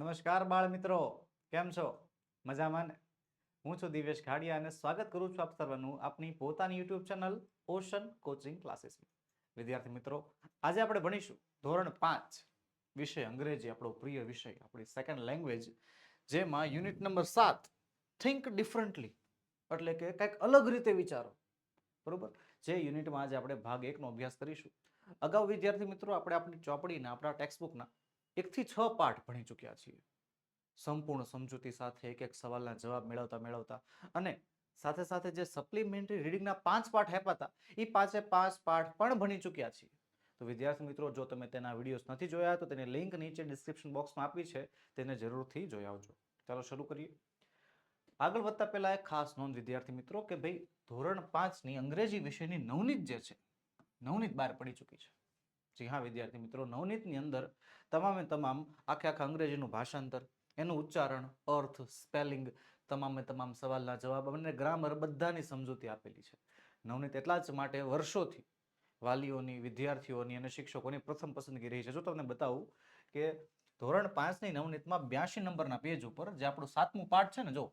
નમસ્કાર બાળ મિત્રો, કેમ છો? મજામાં હું છું દિવેશ ખાડિયા અને સ્વાગત કરું છું આપ સર્વનું આપની પોતાની યુટ્યુબ ચેનલ ઓશન કોચિંગ ક્લાસીસમાં. વિદ્યાર્થી મિત્રો, આજે આપણે ભણીશું ધોરણ પાંચ વિષય અંગ્રેજી, આપણો પ્રિય વિષય, આપણી સેકન્ડ લેંગ્વેજ જેમાં યુનિટ નંબર સાત થિંક ડિફરન્ટલી એટલે કે કંઈક અલગ રીતે વિચારો. બરોબર? જે યુનિટમાં આજે આપણે ભાગ એકનો અભ્યાસ કરીશું. અગાઉ વિદ્યાર્થી મિત્રો, આપણે આપણી ચોપડીના, આપણા ટેક્સ્ટબુકના એકથી છ પાઠ ભણી ચૂક્યા છીએ. સંપૂર્ણ સમજૂતી સાથે એક એક સવાલના જવાબ મેળવતા મેળવતા અને સાથે સાથે જે સપ્લિમેન્ટરી રીડિંગના પાંચ પાઠ આપ્યા હતા એ પાંચે પાંચ પાઠ પણ ભણી ચૂક્યા છીએ. તો વિદ્યાર્થી મિત્રો, જો તમે તેના વિડીયોઝ નથી જોયા તો તેની લિંક નીચે ડિસ્ક્રિપ્શન બોક્સમાં આપી છે, તેને જરૂરથી જોઈ આવજો. ચાલો શરૂ કરીએ. આગળ વધતા પહેલાં એક ખાસ નોંધ વિદ્યાર્થી મિત્રો કે ભાઈ ધોરણ પાંચની અંગ્રેજી વિષયની નવનીત જે છે, નવનીત બહાર પડી ચૂકી છે. જી હા, વિદ્યાર્થી મિત્રો, નવનીતની અંદર તમામે તમામ આખે આખા અંગ્રેજીનું ભાષાંતર, એનું ઉચ્ચારણ, અર્થ, સ્પેલિંગ તમામે તમામ સવાલના જવાબ અને ગ્રામર બધાની સમજૂતી આપેલી છે. નવનીત એટલા જ માટે વર્ષોથી વાલીઓની, વિદ્યાર્થીઓની અને શિક્ષકોની પ્રથમ પસંદગી રહી છે. જો તમને બતાવું કે ધોરણ પાંચની નવનીતમાં બ્યાસી નંબરના પેજ ઉપર જે આપણું સાતમું પાઠ છે ને, જો,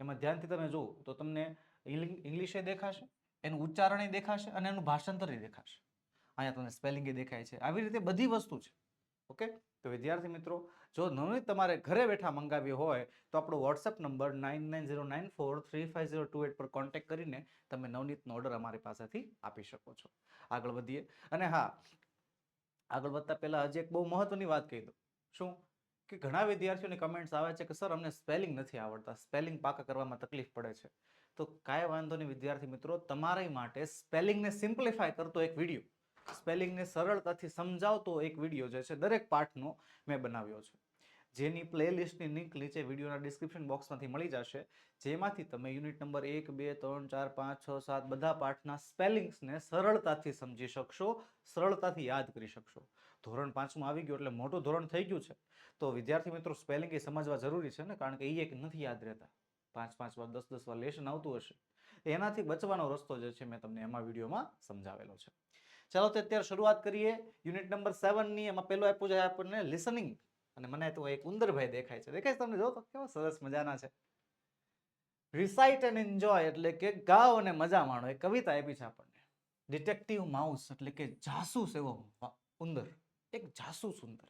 એમાં ધ્યાનથી તમે જુઓ તો તમને ઇંગ્લિશે દેખાશે, એનું ઉચ્ચારણે દેખાશે અને એનું ભાષાંતરે દેખાશે. અહીંયા તમને સ્પેલિંગ દેખાય છે. આવી રીતે બધી વસ્તુ છે. ઓકે તો વિદ્યાર્થી મિત્રો, જો નવનીત તમારે ઘરે બેઠા મંગાવી હોય, તો આપણો WhatsApp number nine nine zero nine four three five zero two eight પર કોન્ટેક્ટ કરીને તમે નવનીતનો ઓર્ડર અમારી પાસેથી આપી શકો છો. આગળ વધીએ. અને હા, આગળ વધતા પહેલાં હજી એક બહુ મહત્વની વાત કહી દઉં. શું? કે ઘણા વિદ્યાર્થીઓની કમેન્ટ્સ આવે છે કે, સર, અમને સ્પેલિંગ નથી આવડતા. સ્પેલિંગ પાકા કરવામાં તકલીફ પડે છે. તો કાંઈ વાંધો નહીં વિદ્યાર્થી મિત્રો, તમારી માટે સ્પેલિંગને સિમ્પ્લિફાય કરતો એક વીડિયો સ્પેલિંગને સરળતાથી સમજાવતો એક વીડિયો જે છે, દરેક પાઠનો મેં બનાવ્યો છે. જેની પ્લેલિસ્ટની લિંક નીચે વિડીયોના ડિસ્ક્રિપ્શન બોક્સમાંથી મળી જશે. જેમાંથી તમે યુનિટ નંબર એક, બે, ત્રણ, ચાર, પાંચ, છ, સાત બધા પાઠના સ્પેલિંગ્સને સરળતાથી સમજી શકશો, સરળતાથી યાદ કરી શકશો. ધોરણ પાંચમાં આવી ગયું એટલે મોટું ધોરણ થઈ ગયું છે. તો વિદ્યાર્થી મિત્રો, સ્પેલિંગ એ સમજવા જરૂરી છે ને, કારણ કે એ એક નથી યાદ રહેતા. પાંચ પાંચ વાર, દસ દસ વાર લેશન આવતું હશે. એનાથી બચવાનો રસ્તો જે છે, મેં તમને એમાં વિડીયોમાં સમજાવેલો છે. ચાલો તો અત્યારે શરૂઆત કરીએ. યુનિટ નંબર સેવનની એમાં પહેલો આપ્યું છે આપણને લિસનિંગ અને મને તો એક ઉંદરભાઈ દેખાય છે. દેખાય તમને? જો તો સરસ મજાના છે. રિસાઇટ એન્ડ એન્જોય એટલે કે ગાઓ અને મજા માણો. એ કવિતા આપી છે આપણને. ડિટેક્ટિવ માઉસ એટલે કે જાસૂસ એવો ઉંદર. એક જાસૂસ ઉંદર.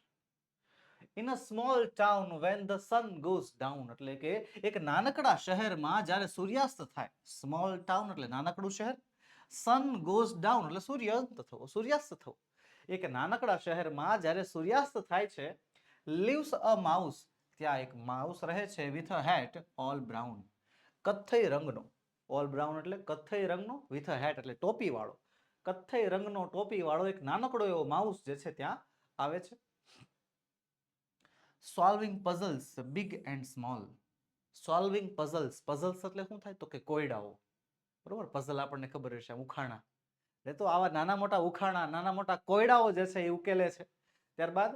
In a small town when the sun goes down એટલે કે એક નાનકડા શહેરમાં જ્યારે સૂર્યાસ્ત થાય. સ્મોલ ટાઉન એટલે નાનકડું શહેર. સન ગોઝ ડાઉન એટલે સૂર્યાસ્ત થવો સૂર્યાસ્ત થવો. એક નાનકડા શહેરમાં જ્યારે સૂર્યાસ્ત થાય છે લીવ્સ અ માઉસ ત્યાં એક માઉસ રહે છે with a hat all brown કથ્થઈ રંગનો ઓલ બ્રાઉન એટલે કથ્થઈ રંગનો વિથ અ હેટ એટલે ટોપી વાળો કથ્થઈ રંગનો ટોપી વાળો એક નાનકડો એવો માઉસ જે છે ત્યાં આવે છે. Solving puzzles big and small solving puzzles puzzles એટલે શું થાય? તો કે કોયડાઓ. બરોબર? પઝલ આપણને ખબર હશે ઉખાણા. એટલે તો આવા નાના મોટા ઉખાણા, નાના મોટા કોયડાઓ જે છે એ ઉકેલે છે. ત્યારબાદ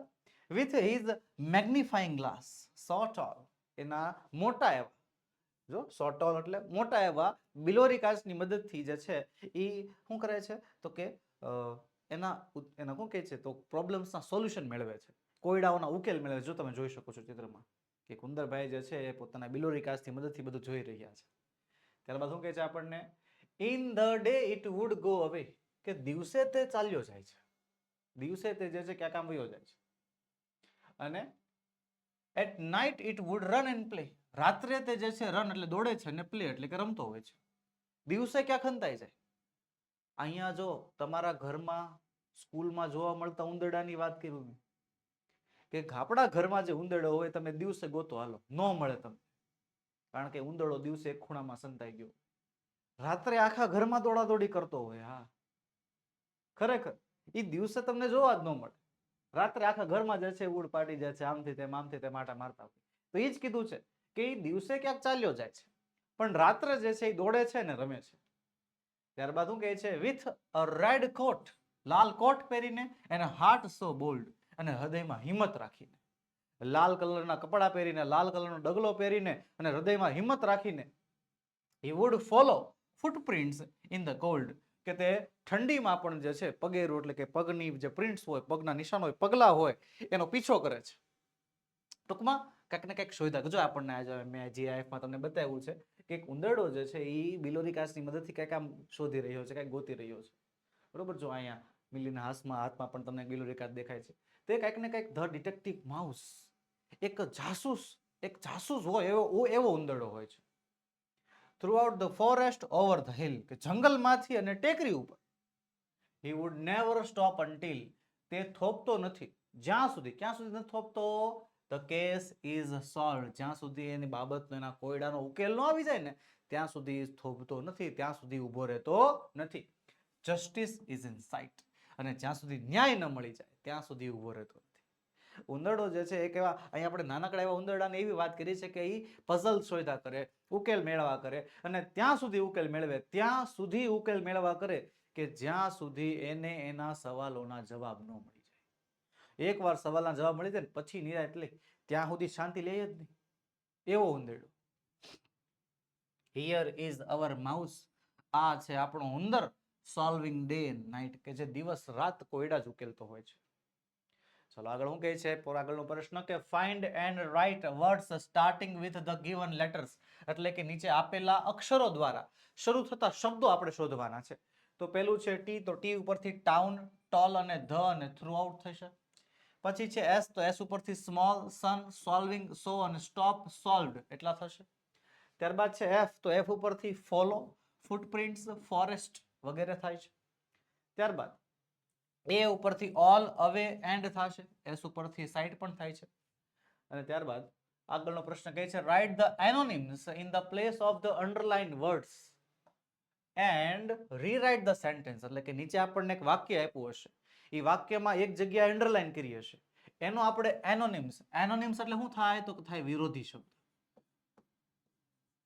with his magnifying glass so tall એના મોટા એવા. જો સોટોલ એટલે મોટા એવા બિલોરી કાચની મદદથી જે છે એ શું કરે છે? તો કે એના એના શું કહે છે? તો પ્રોબ્લેમ્સના સોલ્યુશન મેળવે છે. કોયડાઓના ઉકેલ મેળવે જો તમે જોઈ શકો છો ચિત્રમાં કે કુંદરભાઈ જે છે એ પોતાના બિલોરી કાચની મદદથી બધું જોઈ રહ્યા છે. ત્યારબાદ શું કહે છે આપણને? In the day it would go away કે દિવસે તે ચાલ્યો જાય છે. દિવસે તે જે છે ક્યાં કામ વયો જાય છે. અને at night it would run and play રાત્રે તે જે છે રન એટલે દોડે છે અને પ્લે એટલે કે રમતો હોય છે. દિવસે ક્યાં ખંતાઈ જાય? અહીંયા જો તમારા ઘરમાં, સ્કૂલમાં જોવા મળતા ઉંદરડાની વાત કરું મેં. કે આપણા ઘરમાં જે ઉંદરડો હોય તમે દિવસે ગોતો હાલો. ન મળે તમને. કારણ કે ઉંદરડો દિવસે એક ખૂણામાં સંતાઈ ગયો. રાત્રે આખા ઘરમાં દોડાદોડી કરતો હોય, હા. ખરેખર એ દિવસે તમને જોવા જ ન મળે. રાત્રે આખા ઘરમાં જે છે, ઉડ પાડી જાય છે, આમથી તેમ આમથી તેમ, આટા મારતા હોય. તો એ જ કીધું છે કે એ દિવસે ક્યાંક ચાલ્યો જાય છે. પણ રાત્રે જે છે એ દોડે છે ને રમે છે. ત્યારબાદ શું કહે છે વિથ અ રેડ કોટ લાલ કોટ પહેરીને એને હાર્ટ સો બોલ્ડ અને હૃદયમાં હિંમત રાખીને. લાલ કલરના કપડાં પહેરીને, લાલ કલરનો ડગલો પહેરીને અને હૃદયમાં હિંમત રાખીને he would follow footprints in the cold કે તે ઠંડીમાં પણ જે છે, પગેરું એટલે કે પગની જે પ્રિન્ટ્સ હોય, પગના નિશાન હોય, પગલા હોય, એનો પીછો કરે છે. ટૂંકમાં કંઈક ને કંઈક શોધ્યા જો આપણને આજે મેં જીઆઈએફમાં તમને બતાવ્યું છે કે એક ઉંદરડો જે છે, એ બિલોરી કાચની મદદથી કંઈક આમ શોધી રહ્યો છે, કંઈક ગોતી રહ્યો છે. બરોબર? જો અહીંયા મિલીના હાથમાં હાથમાં પણ તમને બિલોરી દેખાય છે. તે કંઈક ને કંઈક ધ ડિટેક્ટિવ માઉસ, એક જાસૂસ એક જાસૂસ હોય એવો એવો ઉંદરડો હોય છે. Throughout the forest over the hill કે જંગલમાંથી અને ટેકરી ઉપર. He would never stop until તે થોપતો નથી. જ્યાં સુધી, ક્યાં સુધી નથી થોપતો? ધ કેસ ઇઝ સોલ્વ જ્યાં સુધી એની બાબતનો, એના કોયડાનો ઉકેલ ન આવી જાય ને, ત્યાં સુધી થોભતો નથી, ત્યાં સુધી ઊભો રહેતો નથી. જસ્ટિસ ઇઝ ઇન સાઇટ અને જ્યાં સુધી ન્યાય ન મળી જાય, ત્યાં સુધી ઊભો રહેતો નથી ઉંદરડો જે છે એક એવા અહીંયા આપણે નાનકડા એવા ઉંદરડાને એવી વાત કરી છે કે એ પઝલ શોધા કરે, ઉકેલ મેળવા કરે અને ત્યાં સુધી ઉકેલ મેળવે, ત્યાં સુધી ઉકેલ મેળવા કરે કે જ્યાં સુધી એને એના સવાલોના જવાબ ન મળી એકવાર સવાલના જવાબ મળી જાય ને પછી નિરા એટલે ત્યાં સુધી શાંતિ લે જ નહીં. એવો ઉંદરડો. હિયર ઇઝ અવર માઉસ આ છે આપણો ઉંદર સોલ્વિંગ ડે નાઇટ કે જે દિવસ રાત કોયડા જ ઉકેલતો હોય છે. ચલો આગળ શું કહે છે આગળનો પ્રશ્ન કે find and write words starting with the given letters એટલે કે નીચે આપેલા અક્ષરો દ્વારા શરૂ થતા શબ્દો આપણે શોધવાના છે. તો પેલું છે ટી, તો ટી ઉપરથી ટાઉન ટોલ અને ધ અને થ્રુ આઉટ થશે. પછી છે એસ તો એસ ઉપરથી સ્મોલ સન સોલ્વિંગ સો અને સ્ટોપ સોલ્વડ એટલા થશે. ત્યારબાદ છે એફ તો એફ ઉપરથી ફોલો ફૂટપ્રિન્ટ્સ ફોરેસ્ટ વગેરે થાય છે. ત્યારબાદ એ ઉપરથી ઓલ અવે એન્ડ થશે. એસ ઉપરથી સાઇડ પણ થાય છે. અને ત્યારબાદ આગળનો પ્રશ્ન કહે છે write the antonyms in the place of the underline words and rewrite the sentence એટલે કે નીચે આપણને એક વાક્ય આપ્યું હશે. એ વાક્યમાં એક જગ્યાએ અંડરલાઇન કરી હશે. એનો આપણે એનોનિમ્સ એનોનિમ્સ એટલે શું થાય? તો થાય વિરોધી શબ્દ.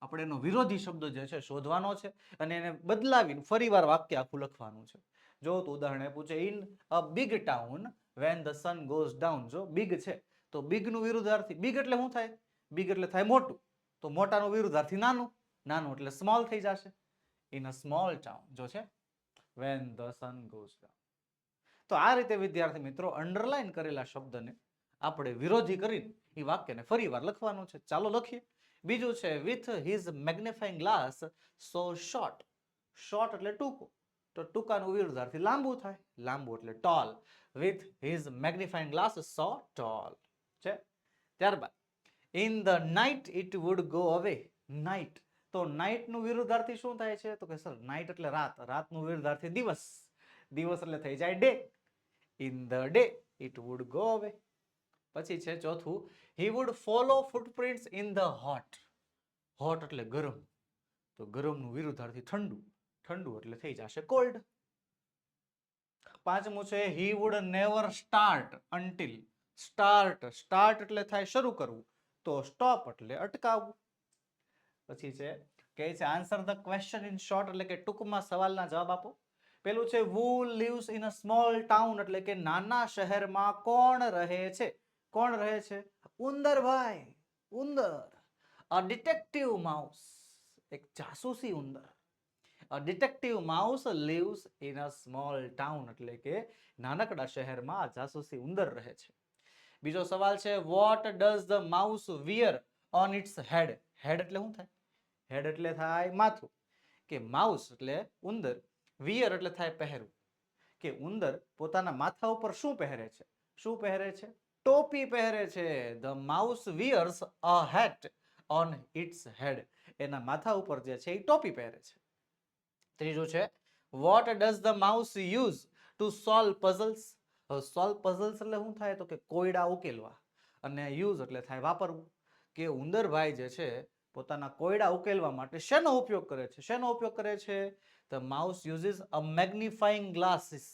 આપણે એનો વિરોધી શબ્દ જે છે, શોધવાનો છે અને એને બદલાવીને ફરીવાર વાક્ય આખું લખવાનું છે. જો તું ઉદાહરણ આપ્યું છે in a big town, when the sun goes down. જો બિગ છે, તો બિગનું વિરુદ્ધાર્થી, બિગ એટલે શું થાય? બિગ એટલે થાય મોટું. તો મોટાનું વિરુદ્ધાર્થી નાનું. નાનું એટલે સ્મોલ થઈ જશે. ઇન અ સ્મોલ ટાઉન, જો છે, when the sun goes down. તો આ રીતે, વિદ્યાર્થી મિત્રો અંડરલાઈન કરેલા શબ્દને આપણે વિરોધી કરીને એ વાક્યને ફરીવાર લખવાનું છે. ચાલો લખીએ. બીજું છે with his magnifying glass so short short એટલે ટૂંકું. તો ટૂંકાનું વિરુદ્ધાર્થી લાંબુ થાય. લાંબુ એટલે tall with his magnifying glass so tall છે? ત્યારબાદ in the night it would go away night તો નાઇટનું વિરુદ્ધાર્થી શું થાય છે? તો કે સર નાઇટ એટલે રાત. રાતનું વિરુદ્ધાર્થી દિવસ. દિવસ એટલે થઈ જાય day in the day it would go away પછી છે ચોથું he would follow footprints in the hot hot એટલે ગરમ. તો ગરમનું વિરુદ્ધાર્થી ઠંડુ. ઠંડુ એટલે થઈ જશે કોલ્ડ પાંચમું છે he would never start until start start એટલે થાય શરૂ કરવું, તો સ્ટોપ એટલે અટકાવવું. પછી છે, કહે છે answer the question in short એટલે કે ટૂંકમાં સવાલના જવાબ આપો. પેલું છે who leaves in a small town એટલે કે નાના શહેરમાં કોણ રહે છે? કોણ રહે છે? ઉંદરભાઈ ઉંદર. અ ડિટેક્ટિવ માઉસ એક જાસૂસી ઉંદર. Detective mouse lives in a small town એટલે કે નાનકડા શહેરમાં જાસૂસી ઉંદર રહે છે. બીજો સવાલ છે what does the mouse wear on its head head એટલે શું થાય? હેડ એટલે થાય માથું. કે માઉસ એટલે ઉંદર વિયર એટલે થાય પહેરવું કે ઉંદર પોતાના માથા ઉપર શું પહેરે છે? શું પહેરે છે? ટોપી પહેરે છે. The mouse wears a hat on its head એના માથા ઉપર જે છે એ ટોપી પહેરે છે. ત્રીજું છે what does the mouse use to solve puzzles solve puzzles એટલે શું થાય? તો કે કોયડા ઉકેલવા. અને યુઝ એટલે થાય વાપરવું. કે ઉંદરભાઈ જે છે, પોતાના કોયડા ઉકેલવા માટે શેનો ઉપયોગ કરે છે? શેનો ઉપયોગ કરે છે? The mouse uses a magnifying glasses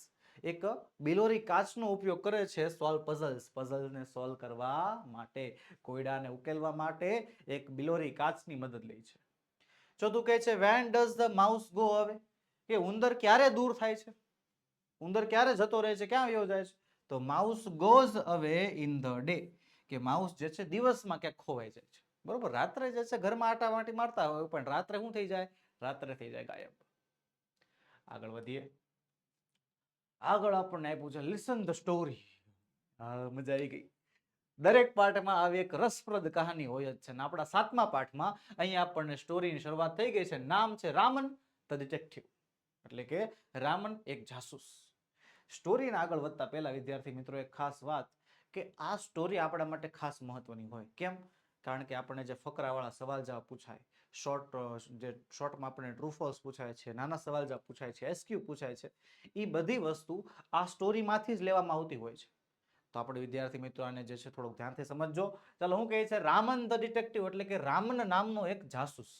એક બિલોરી કાચનો ઉપયોગ કરે છે સોલ્વ પઝલ્સ પઝલને સોલ્વ કરવા માટે, કોયડાને ઉકેલવા માટે એક બિલોરી કાચની મદદ લે છે. ચોથું કહે છે when does the mouse go હવે કે ઉંદર ક્યારે દૂર થાય છે? ઉંદર ક્યારે જતો રહે છે? ક્યાં વયો જાય છે? તો mouse goes away in the day કે માઉસ જે છે, દિવસમાં ક્યાંક ખોવાઈ જાય છે. બરોબર? રાત્રે જે છે, ઘરમાં આટા વાટી મારતા હોય, પણ રાત્રે શું થઈ જાય? રાત્રે થઈ જાય ગાયબ. આગળ વધીએ. આગળ આપણને આપ્યું છે લિસન ધ સ્ટોરી હા, મજા આવી ગઈ. દરેક પાઠમાં આવી એક રસપ્રદ કહાની હોય જ છે અને આપણા સાતમા પાઠમાં અહીંયા આપણને સ્ટોરીની શરૂઆત થઈ ગઈ છે. નામ છે રામન ધ ડિટેક્ટિવ એટલે કે રામન એક જાસૂસ. સ્ટોરીને આગળ વધતા પહેલા વિદ્યાર્થી મિત્રો એક ખાસ વાત કે આ સ્ટોરી આપણા માટે ખાસ મહત્વની હોય. કેમ? કારણ કે આપણને જે ફકરાવાળા સવાલ જવાબ પૂછાય શોર્ટ જે શોર્ટમાં આપણને ટ્રુ પૂછાય છે, નાના સવાલ જવાબ પૂછાય છે એસક્યુ પૂછાય છે એ બધી વસ્તુ આ સ્ટોરીમાંથી જ લેવામાં આવતી હોય છે. તો આપણે વિદ્યાર્થી મિત્રો આને જે છે થોડુંક ધ્યાનથી સમજજો. ચાલો, હું કહે છે રામન ધ ડિટેક્ટિવ એટલે કે રામન નામનો એક જાસૂસ.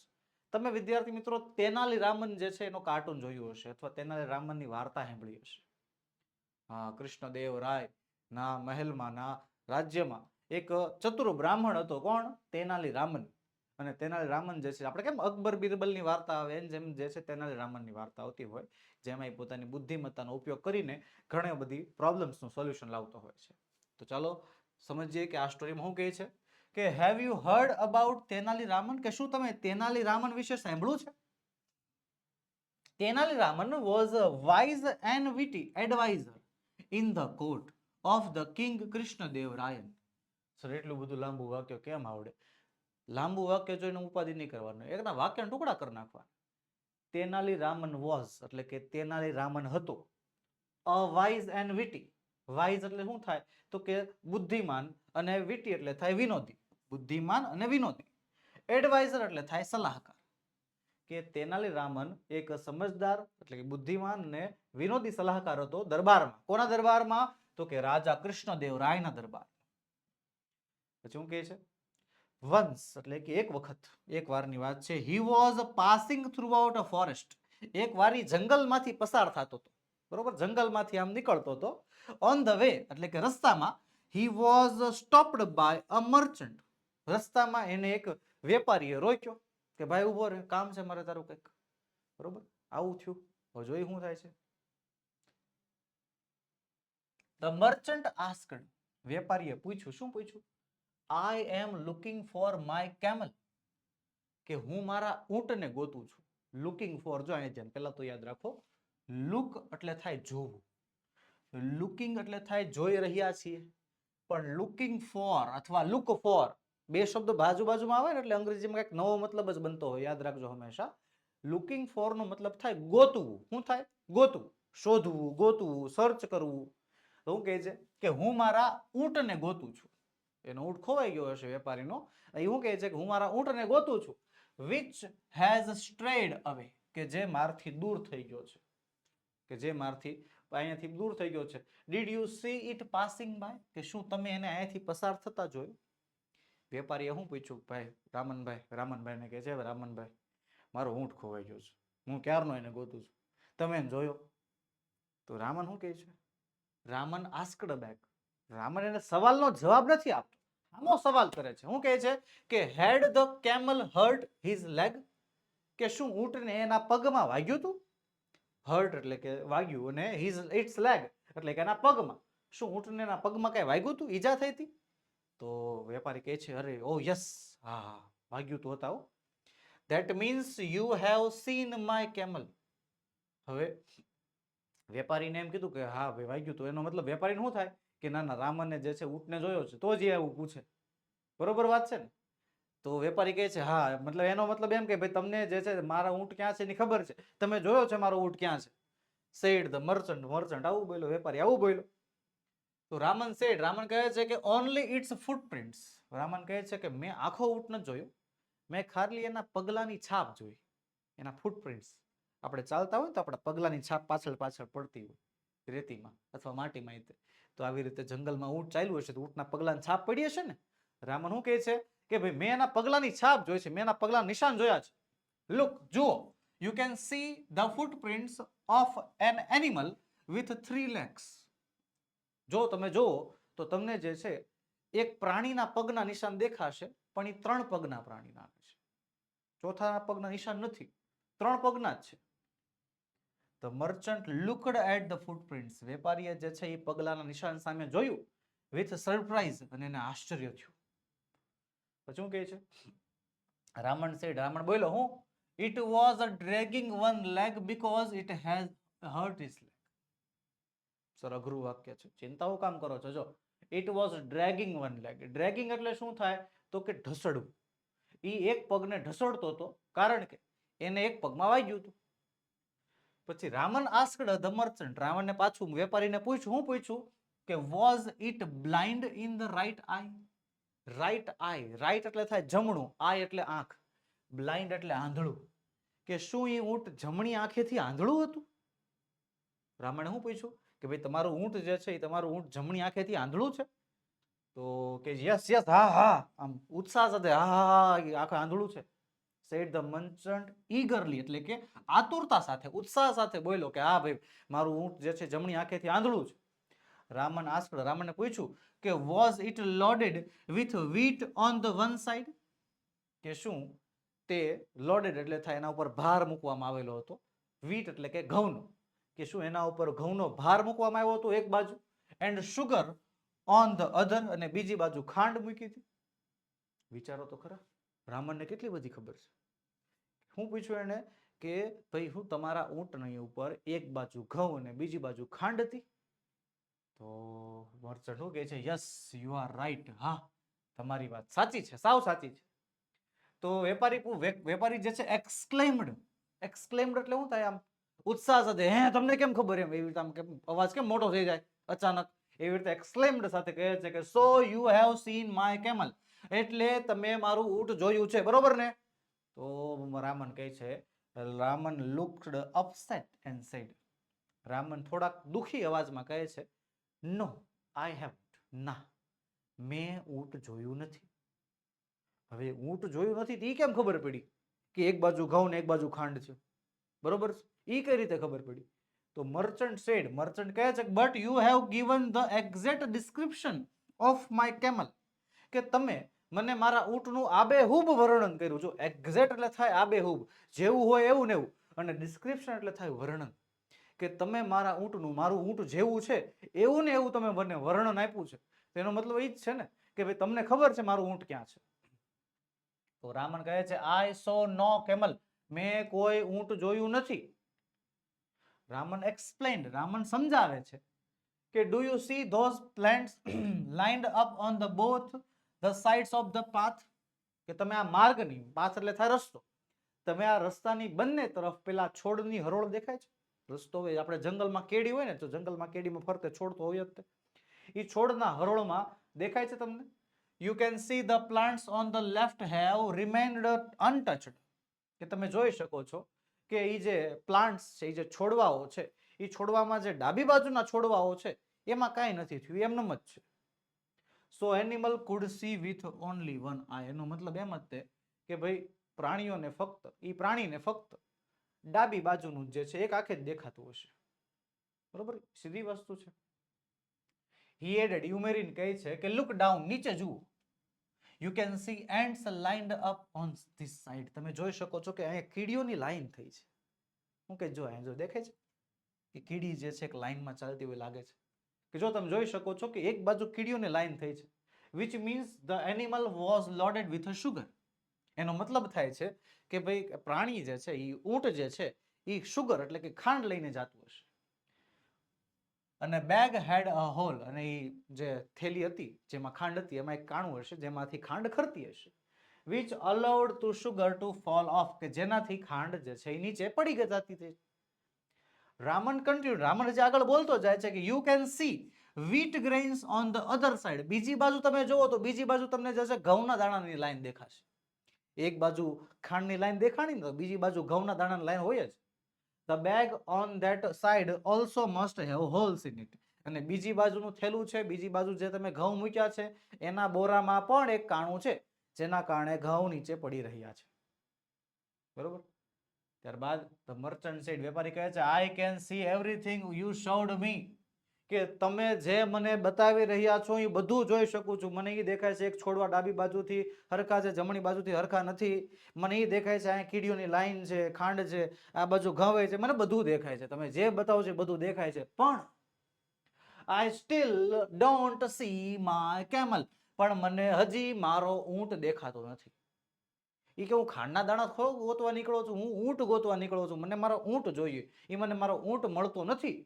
તમે વિદ્યાર્થી મિત્રો તેનાલી રામન જે છે એનો કાર્ટૂન જોયું હશે અથવા તેનાલી રામનની વાર્તા સાંભળી હશે. હા, કૃષ્ણદેવ રાય ના મહેલમાં ના રાજ્યમાં એક ચતુર બ્રાહ્મણ હતો. કોણ? તેનાલી રામન. અને તેનાલી રામન જે છે, આપણે કેમ અકબર બિરબલની વાર્તા આવે? એમ જેમ જે છે તેનાલી રામનની વાર્તા આવતી હોય, જેમાં એ પોતાની બુદ્ધિમત્તાનો ઉપયોગ કરીને ઘણી બધી પ્રોબ્લેમ્સનું સોલ્યુશન લાવતો હોય છે. તો ચાલો સમજીએ કે આ સ્ટોરીમાં શું કહે છે? કે have you heard about Tenali Raman? કે શું તમે તેનાલી રામન વિશે સાંભળ્યું છે? Tenali Raman was a wise and witty adviser in the court of the king Krishnadeva Rayan sir, એટલું બધું લાંબુ વાક્ય કેમ આવડે? લાંબુ વાક્ય જોઈને ઉપાધિ નહીં કરવાનું. એકના વાક્યના ટુકડા કરી નાખવા તેનાલી રામન વોઝ એટલે કે તેનાલી રામન હતો. A wise and witty wise એટલે શું થાય? તો કે બુદ્ધિમાન અને વિટી એટલે થાય વિનોદી. બુદ્ધિમાન અને વિનોદી. એડવાઇઝર એટલે થાય સલાહકાર. કે તેનાલી રામન એક સમજદાર એટલે કે બુદ્ધિમાન અને વિનોદી સલાહકાર હતો દરબારમાં. કોના દરબારમાં? તો કે રાજા કૃષ્ણદેવ રાયના દરબાર પછી શું કહે છે? વન્સ એટલે કે એક વખત, એક વારની વાત છે he was passing through out a forest એક વાર જંગલમાંથી પસાર થતો હતો. બરોબર? જંગલમાંથી આમ નીકળતો હતો. ઓન ધ વે એટલે કે રસ્તામાં he was stopped by a merchant રસ્તામાં એને એક વેપારીએ રોક્યો કે, ભાઈ ઊભો રહે, કામ છે મારે તારું કંઈક. બરોબર? આવું થયું. હવે જોઈ શું થાય છે. ધ મર્ચન્ટ આસ્કડ વેપારીએ પૂછ્યું, શું પૂછ્યું? I am looking for my camel કે હું મારા ઊંટને ગોતું છું. લુકિંગ ફોર જો અહીંયા જેમ પહેલાં તો યાદ રાખો. લુક એટલે થાય જોવું. લુકિંગ એટલે થાય જોઈ રહ્યા છીએ. પણ લુકિંગ ફોર અથવા લુક ફોર બે શબ્દો બાજુ બાજુમાં આવે ને એટલે અંગ્રેજીમાં કંઈક નવો મતલબ જ બનતો હોય. યાદ રાખજો હંમેશા. લુકિંગ ફોરનો મતલબ થાય ગોતવું. શું થાય? ગોતવું. શોધવું, ગોતવું સર્ચ કરવું. શું કહે છે? કે હું મારા ઊંટને ગોતું છું. એનો ઊંટ ખોવાઈ ગયો હશે વેપારીનો. અહીં શું કહે છે કે હું મારા ઊંટને ગોતું છું. વિચ હેઝ સ્ટ્રેડ અવે કે જે મારથી દૂર થઈ ગયો છે. કે જે મારથી અહીંયાથી દૂર થઈ ગયો છે. Did you see it passing by કે શું તમે એને અહીંયાથી પસાર થતા જોયું? વેપારીએ હું પૂછ્યું? ભાઈ, રામનભાઈ, રામનભાઈને કહે છે રામનભાઈ, મારો ઊંટ ખોવાઈ ગયો છે. હું ક્યારનો એને ગોતું છું? તમે એને જોયો? તો રામન શું કહે છે? રામન આસ્કડ બેક રામન એને સવાલનો જવાબ નથી આપતો. આમો સવાલ કરે છે. શું કહે છે કે had the camel hurt his leg? કે શું ઊંટને એના પગમાં વાગ્યું હતું હર્ટ એટલે કે વાગ્યું અને હિઝ ઇટ્સ લેગ એટલે કે એના પગમાં. શું ઊંટને એના પગમાં કાંઈ વાગ્યું હતું ઈજા થઈ હતી? તો વેપારી કહે છે, અરે ઓ યસ, હા હા, વાગ્યું તો હતા that means you have seen my camel હવે વેપારીને એમ કીધું કે, હા ભાઈ વાગ્યું તો. એનો મતલબ વેપારીને શું થાય? કે ના ના રામને જે છે ઊંટને જોયો છે, તો જ એ એવું પૂછે. બરોબર વાત છે ને? તો વેપારી કહે છે, હા. મતલબ એનો મતલબ એમ કે ભાઈ તમને જે છે મારા ઊંટ ક્યાં છે એની ખબર છે. તમે જોયો છે મારો ઊંટ ક્યાં છે? સેડ ધ મર્ચન્ટ મર્ચન્ટ આવું બોલ્યો, વેપારી આવું બોલ્યો. તો રામન સેડ રામન કહે છે કે ઓનલી ઇટ્સ ફૂટપ્રિન્ટ્સ રામન કહે છે કે, મેં આખો ઊંટ જ જોયો. મેં ખાલી એના પગલાની છાપ જોઈ. એના ફૂટપ્રિન્ટ્સ આપણે ચાલતા હોય તો આપણા પગલાની છાપ પાછળ પાછળ પડતી હોય, રેતીમાં અથવા માટીમાં એ. તો આવી રીતે જંગલમાં ઊંટ ચાલ્યું હશે તો ઊંટના પગલાની છાપ પડી હશે ને? રામન શું કહે છે? કે ભાઈ, મેં એના પગલાની છાપ જોઈ છે, મેં એના પગલા નિશાન જોયા છે. લુક જુઓ. You can see the footprints of an animal with three legs જો તમે જુઓ, તો તમને જે છે, એક પ્રાણીના પગના નિશાન દેખાશે, પણ એ ત્રણ પગના પ્રાણીના છે. ચોથાના પગના નિશાન નથી. ત્રણ પગના જ છે. The merchant looked at the footprints વેપારીએ જે છે એ પગલાના નિશાન સામે જોયું વિથ સરપ્રાઇઝ અને એને આશ્ચર્ય થયું. પછી શું કહે છે? રામણ સેડ રામણ બોલ્યો, હું it was a dragging one leg because it has hurt his leg sir, અઘરું વાક્ય છે. ચિંતાઓ કામ કરો છો. જો it was dragging one leg dragging એટલે શું થાય? તો કે ઢસડવું. એ એક પગને ઢસડતો હતો કારણ કે એને એક પગમાં વાગ્યું હતું. પછી રામન આસ્કડ ધ રાવણને પાછું વેપારીને પૂછ્યું, હું પૂછ્યું કે was it blind in the right eye right eye right એટલે થાય જમણું આઈ એટલે આંખ. બ્લાઇન્ડ એટલે આંધળું. કે શું એ ઊંટ જમણી આંખેથી આંધળું હતું? રામણે શું પૂછ્યું? કે ભાઈ, તમારું ઊંટ જે છે એ તમારું ઊંટ જમણી આંખેથી આંધળું છે? તો કે યસ યસ હા હા. આમ ઉત્સાહ સાથે, હા હા હા આંખ આંધળું છે. સેડ ધ મર્ચન્ટ ઈગરલી એટલે કે આતુરતા સાથે, ઉત્સાહ સાથે બોલ્યો કે, હા ભાઈ, મારું ઊંટ જે છે, જમણી આંખેથી આંધળું છે રામન આસ્કડ રામને પૂછ્યું કે was it loaded with wheat on the one side કે શું તે લોડેડ એટલે થાય એના ઉપર ભાર મૂકવામાં આવેલો હતો. વીટ એટલે કે ઘઉંનો. કે શું એના ઉપર ઘઉંનો ભાર મૂકવામાં આવ્યો હતો એક બાજુ? And sugar on the other અને બીજી બાજુ ખાંડ મૂકી હતી. વિચારો તો ખરા? બ્રાહ્મણને કેટલી બધી ખબર છે? હું પૂછ્યું એને કે ભાઈ, હું તમારા ઊંટની ઉપર એક બાજુ ઘઉં અને બીજી બાજુ ખાંડ હતી? તો મર્ચન્ટ શું કહે છે? યસ યુ આર રાઈટ હા, તમારી વાત સાચી છે, સાવ સાચી છે. તો વેપારી વેપારી જે છે એક્સક્લેમ્ડ એક્સક્લેમ્ડ એટલે શું થાય આમ? ઉત્સાહ સાથે, હે, તમને કેમ ખબર એમ? એવી રીતે આમ કેમ, અવાજ કેમ મોટો થઈ જાય? અચાનક એવી રીતે એક્સક્લેમ્ડ સાથે કહે છે કે so you have seen my camel એટલે તમે મારું ઊંટ જોયું છે, બરોબર ને? તો રામન કહે છે, Raman looked upset and sad. Raman થોડાક દુખી અવાજમાં કહે છે, નો, આઈ હેવ ના, મેં ઊંટ જોયું નથી. હવે ઊંટ જોયું નથી ઈ કેમ ખબર પડી કે એક બાજુ ઘઉં ને એક બાજુ ખાંડ છે? બરોબર ઈ કઈ રીતે ખબર પડી? તો મર્ચન્ટ સેડ, મર્ચન્ટ કહે છે but you have given the exact description of my camel કે તમે મને મારા ઊંટનું આબેહૂબ વર્ણન કર્યું. જો એક્ઝેક્ટ એટલે થાય આબેહૂબ, જેવું હોય એવું ને એવું. અને ડિસ્ક્રિપ્શન એટલે થાય વર્ણન. કે તમે મારા ઊંટનું, મારું ઊંટ જેવું છે, એવું ને એવું તમે મને વર્ણન આપ્યું છે. તેનો મતલબ એ જ છે ને કે ભાઈ તમને ખબર છે મારું ઊંટ ક્યાં છે? તો રામન કહે છે આઈ સો નો કેમલ, મેં કોઈ ઊંટ જોયું નથી. રામન એક્સપ્લેન્ડ રામન સમજાવે છે કે do you see those plants lined up on the both the sides of the path કે તમે આ માર્ગની પાથ એટલે થાય રસ્તો. તમે આ રસ્તાની બંને તરફ પેલા છોડની હરોળ દેખાય છે? રસ્તો હોય, આપણે જંગલમાં કેડી હોય ને, તો જંગલમાં કેડીમાં ફરતે છોડ તો હોય જ તે. એ છોડના હરોળમાં દેખાય છે તમને? You can see the plants on the left have remained untouched કે તમે જોઈ શકો છો કે એ જે પ્લાન્ટ્સ છે એ જે છોડવાઓ છે એ છોડવામાં જે ડાબી બાજુના છોડવાઓ છે, એમાં કાંઈ નથી થયું, એમનેમ જ છે. So animal could see with only one આ એનો મતલબ એમ જ તે કે ભાઈ પ્રાણીઓને ફક્ત એ પ્રાણીને ફક્ત ડાબી બાજુનું જે છે, એક આંખે જ દેખાતું હશે. બરોબર? સીધી વસ્તુ છે. હી એડેડ યુમેરિન કહે છે કે લુક ડાઉન નીચે જુઓ. You can see ants lined up on this side તમે જોઈ શકો છો કે અહીંયા કીડીઓની લાઈન થઈ છે. હું કે જો અહીંયા જો દેખાય છે? કે કીડી જે છે, એક લાઈનમાં ચાલતી હોય, લાગે છે. કે જો તમે જોઈ શકો છો કે એક બાજુ કીડીઓની લાઈન થઈ છે which means the animal was loaded with sugar એનો મતલબ થાય છે કે ભાઈ પ્રાણી જે છે એ ઊંટ જે છે એ શુગર એટલે કે ખાંડ લઈને જતું હશે. અને બેગ હેડ અ હોલ અને એ જે થેલી હતી, જેમાં ખાંડ હતી, એમાં એક કાણું હશે, જેમાંથી ખાંડ ખરતી હશે which allowed to sugar to fall off કે જેનાથી ખાંડ જે છે એ નીચે પડી જતી હતી રામન કન્ટિન્યુ રામન હજી આગળ બોલતો જાય છે કે you can see wheat grains on the other side બીજી બાજુ તમે જુઓ તો બીજી બાજુ તમને જશે ઘઉંના દાણાની લાઈન દેખાશે. એક બાજુ ખાંડની લાઈન દેખાણી ને બીજી બાજુ ઘઉંના દાણાની લાઈન હોય જ. The bag on that side also must have holes in it અને બીજી બાજુનું થેલું છે, બીજી બાજુ જે તમે ઘઉં મૂક્યા છે, એના બોરામાં પણ એક કાણું છે, જેના કારણે ઘઉં નીચે પડી રહ્યા છે. બરોબર? ત્યારબાદ ધ મર્ચન્ટ સેડ, વેપારી કહે છે I can see everything you showed me કે તમે જે મને બતાવી રહ્યા છો, એ બધું જોઈ શકું છું. મને એ દેખાય છે એક છોડવા ડાબી બાજુથી, હરખા છે, જમણી બાજુથી હરખા નથી. મને એ દેખાય છે અહીંયા કીડીઓની લાઈન છે, ખાંડ છે, આ બાજુ ઘવે છે. મને બધું દેખાય છે. તમે જે બતાવો છો બધું દેખાય છે. પણ I still don't see my camel પણ મને હજી મારો ઊંટ દેખાતો નથી. એ કે હું ખાંડના દાણા થોડો ગોતવા નીકળો છું, હું ઊંટ ગોતવા નીકળો છું, મને મારો ઊંટ જોઈએ એ મને મારો ઊંટ મળતો નથી.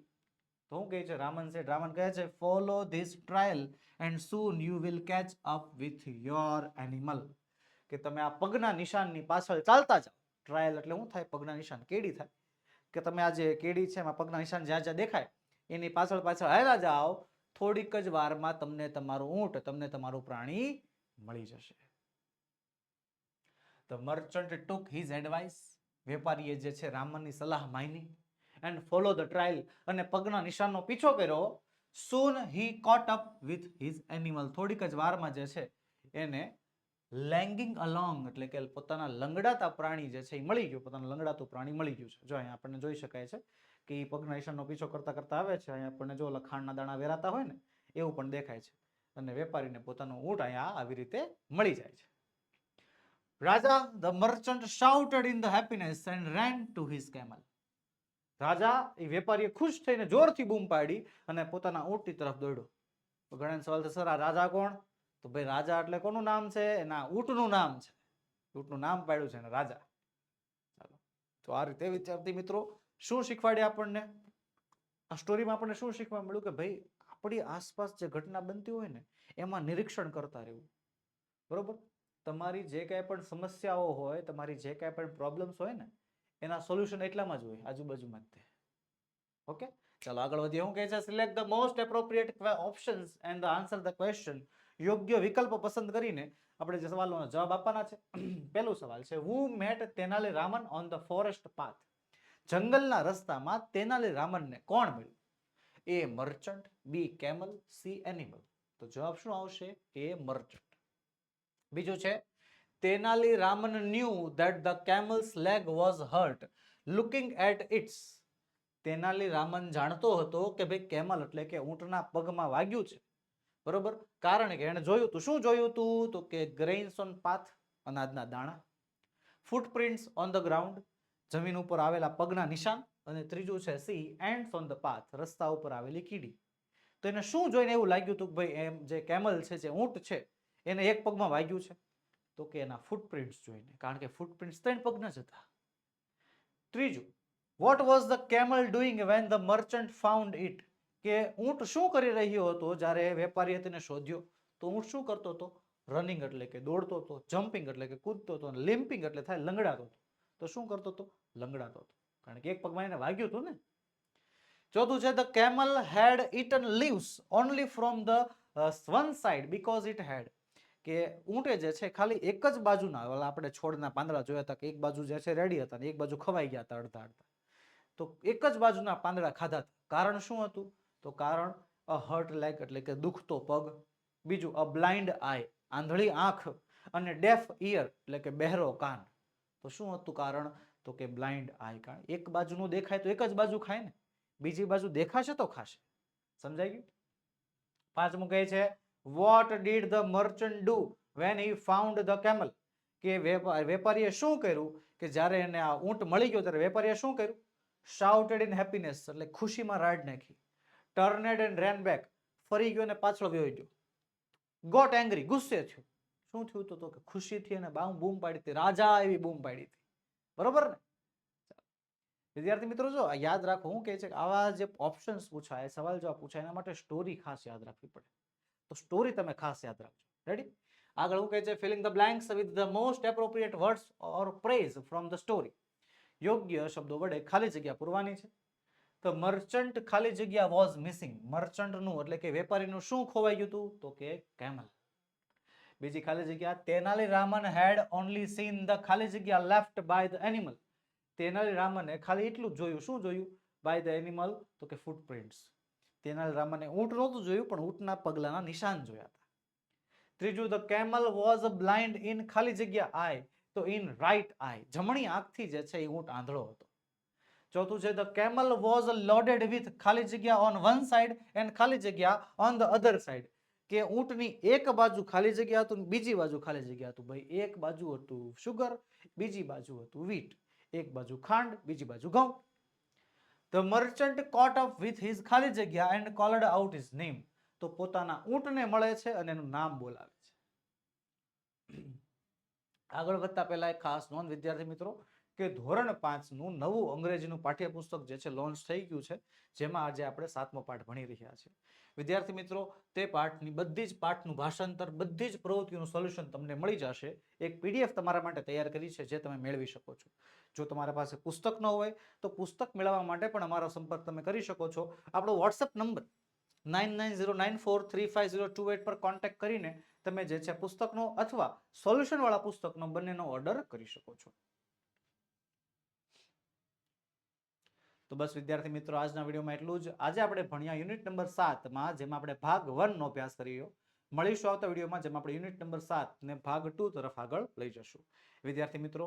તો હું કહે છે, રામન સેઠ રામન કહે છે follow this trail and soon you will catch up with your animal કે તમે આ પગના નિશાનની પાછળ ચાલતા જાઓ. ટ્રાયલ એટલે શું થાય? પગના નિશાન કેડી થાય? કે તમે આ જે કેડી છે, એમાં પગના નિશાન જ્યાં જ્યાં દેખાય, એની પાછળ પાછળ હાલ્યા જાઓ, થોડીક જ વારમાં તમને તમારું ઊંટ, તમને તમારું પ્રાણી મળી જશે. The merchant took his advice વેપારીએ જે છે રામનની સલાહ માની એન્ડ ફોલો ધ ટ્રાયલ અને પગના નિશાનનો પીછો કર્યો. Soon he caught up with his animal થોડીક જ વારમાં જે છે એને લેંગિંગ અલોંગ એટલે કે પોતાના લંગડાતા પ્રાણી જે છે એ મળી ગયું. પોતાનું લંગડાતું પ્રાણી મળી ગયું છે. જો અહીંયા આપણને જોઈ શકાય છે કે એ પગના નિશાનનો પીછો કરતા કરતા આવે છે. અહીંયા આપણને જો લખાણના દાણા વેરાતા હોય ને, એવું પણ દેખાય છે. અને વેપારીને પોતાનું ઊંટ અહીંયા આવી રીતે મળી જાય છે. રાજા the merchant shouted in the happiness and ran to his camel રાજા એ વેપારીએ ખુશ થઈને જોરથી બૂમ પાડી અને પોતાના ઊંટની તરફ દોડ્યો. તો ઘણા સવાલ થશે, આ રાજા કોણ? તો ભાઈ, રાજા એટલે કોનું નામ છે? એના ઊંટનું નામ છે. ઊંટનું નામ પાડ્યું છે એને રાજા. ચાલો. તો આ રીતે વિદ્યાર્થી મિત્રો, શું શીખવાડે આપણને? આ સ્ટોરીમાં આપણને શું શીખવા મળ્યું? કે ભાઈ, આપણી આસપાસ જે ઘટના બનતી હોય ને, એમાં નિરીક્ષણ કરતા રહેવું. બરોબર? તમારી જે કાંઈ પણ સમસ્યાઓ હોય, તમારી જે કાંઈ પણ પ્રોબ્લેમ્સ હોય ને, એના સોલ્યુશન એટલામાં જ હોય, આજુબાજુમાં જ તે. ઓકે ચાલો, આગળ વધીએ. હું કહે છે select the most appropriate options and the answer the question યોગ્ય વિકલ્પ પસંદ કરીને આપણે જે સવાલોનો જવાબ આપવાના છે. પહેલો સવાલ છે who met Tenali Raman on the forest path જંગલના રસ્તામાં તેનાલી રામનને કોણ મળ્યું? A merchant B camel C animal તો જવાબ શું આવશે? એ મર્ચન્ટ બીજું છે, Tenali Raman knew that the camel's leg was hurt. Looking at its. Tenali Raman જાણતો હતો કે ભાઈ કેમલ એટલે કે ઊંટના પગમાં વાગ્યું છે. બરોબર? કારણ કે એણે જોયું હતું શું જોયું હતું તો કે ગ્રેઇન્સ ઓન પાથ અનાજના દાણા. ફૂટપ્રિન્ટ્સ ઓન ધ ગ્રાઉન્ડ જમીન ઉપર આવેલા પગના નિશાન. અને ત્રીજું છે C ants on the path રસ્તા ઉપર આવેલી કીડી. તો એને શું જોઈને એવું લાગ્યું હતું કે ભાઈ એમ જે કેમલ છે, જે ઊંટ છે એને એક પગમાં વાગ્યું છે. તો કે એના ફૂટપ્રિન્ટ્સ જોઈને, કારણ કે ફૂટપ્રિન્ટ્સ ત્રણ પગના જ હતા. ત્રીજું what was the camel doing when the merchant found it કે ઊંટ શું કરી રહ્યો હતો જ્યારે વેપારીએ તેને શોધ્યો? તો ઊંટ શું કરતો હતો? રનિંગ એટલે કે દોડતો હતો જમ્પિંગ એટલે કે કૂદતો હતો લિમ્પિંગ એટલે થાય લંગડાતો હતો. તો શું કરતો હતો? લંગડાતો હતો. કારણ કે એક પગમાં એને વાગ્યું હતું ને. ચોથું છે the camel had eaten leaves only from the one side because it had કે ઊંટે જે છે ખાલી એક જ બાજુના, ઓલા આપણે છોડના પાંદડા જોયા હતા કે એક બાજુ જે છે રેડી હતા ને એક બાજુ ખવાઈ ગયા હતા અડધા અડધા. તો એક જ બાજુના પાંદડા ખાધા હતા. કારણ શું હતું? તો કારણ અ હર્ટ લેગ એટલે કે દુખતો પગ, બીજું અ બ્લાઇન્ડ આય આંધળી આંખ અને ડેફ ઇયર એટલે કે બહેરો કાન. તો શું હતું કારણ? તો કે બ્લાઇન્ડ આય કારણ. એક બાજુનું દેખાય તો એક જ બાજુ ખાય ને. બીજી બાજુ દેખાશે તો ખાશે. સમજાઈ ગયું? પાંચમું કહે છે what did the merchant do when he found the camel કે વેપા- વેપારીએ શું કર્યું? કે જ્યારે એને આ ઊંટ મળી ગયો, ત્યારે વેપારીએ શું કર્યું? શાઉટેડ ઇન હેપીનેસ એટલે ખુશીમાં રાડ નાખી. ટર્નેડ એન્ડ રેન બેક ફરી ગયો ને પાછળ વયો ગયો. ગોટ એંગ્રી ગુસ્સે થયો. શું થયું તો કે ખુશીથી એને બાઉમ બૂમ પાડી હતી. રાજા એવી બૂમ પાડી હતી. બરોબર ને? વિદ્યાર્થી મિત્રો, જો યાદ રાખો, હું કહે છે કે આવા જે ઓપ્શન્સ પૂછાય સવાલ જવાબ પૂછાય, એના માટે સ્ટોરી ખાસ યાદ રાખવી પડે. તો સ્ટોરી તમે ખાસ યાદ રાખજો. રેડી આગળ હું કહે છે filling the blanks with the most appropriate words or phrase from the story યોગ્ય શબ્દો વડે ખાલી જગ્યા પૂરવાની છે. તો મર્ચન્ટ ખાલી જગ્યા વોઝ મિસિંગ મર્ચન્ટનું એટલે કે વેપારીનું શું ખોવાઈ ગયું હતું? તો કે કેમલ બીજી ખાલી જગ્યા, Tenali Raman had only seen the ખાલી જગ્યા left by the animal Tenali રામને ખાલી એટલું જ જોયું. શું જોયું? બાય ધ એનિમલ તો કે ફૂટપ્રિન્ટ્સ તેનાલી રામને ઊંટ નહોતું જોયું, પણ ઊંટના પગલાના નિશાન જોયા હતા. ત્રીજું the camel was blind in ખાલી જગ્યા આય તો ઇન રાઈટ આય જમણી આંખથી જે છે એ ઊંટ આંધળો હતો. ચોથું છે the camel was loaded with ખાલી જગ્યા ઓન વન સાઈડ એન્ડ ખાલી જગ્યા ઓન ધ અધર સાઈડ કે ઊંટની એક બાજુ ખાલી જગ્યા હતું બીજી બાજુ ખાલી જગ્યા હતું. ભાઈ, એક બાજુ હતું શુગર બીજી બાજુ હતું વીટ એક બાજુ ખાંડ, બીજી બાજુ ઘઉં. The merchant caught up with his ખાલી જગ્યા and called out his name તો પોતાના ઊંટને મળે છે અને એનું નામ બોલાવે છે. આગળ વધતા પહેલા એક ખાસ નોંધ, વિદ્યાર્થી મિત્રો, કે ધોરણ પાંચનું નવું અંગ્રેજીનું પાઠ્યપુસ્તક જે છે લોન્ચ થઈ ગયું છે, જેમાં આજે આપણે સાતમો પાઠ ભણી રહ્યા છીએ. વિદ્યાર્થી મિત્રો, તે પાઠની બધી જ પાઠનું ભાષાંતર, બધી જ પ્રવૃત્તિઓનું સોલ્યુશન તમને મળી જશે. એક પીડીએફ તમારા માટે તૈયાર કરી છે, જે તમે મેળવી શકો છો. જો તમારા પાસે પુસ્તક ન હોય, તો પુસ્તક મેળવવા માટે પણ અમારો સંપર્ક તમે કરી શકો છો. આપણો વોટ્સઅપ નંબર નાઇન પર કોન્ટેક્ટ કરીને તમે જે છે પુસ્તકનો અથવા સોલ્યુશનવાળા પુસ્તકનો બંનેનો ઓર્ડર કરી શકો છો. તો બસ વિદ્યાર્થી મિત્રો, આજના વિડીયોમાં એટલું જ. આજે આપણે ભણ્યા યુનિટ નંબર સાતમાં જેમાં આપણે ભાગ વનનો અભ્યાસ કર્યો. મળીશું આવતા વિડીયોમાં, જેમાં આપણે યુનિટ નંબર સાત ને ભાગ ટુ તરફ આગળ લઈ જશું. વિદ્યાર્થી મિત્રો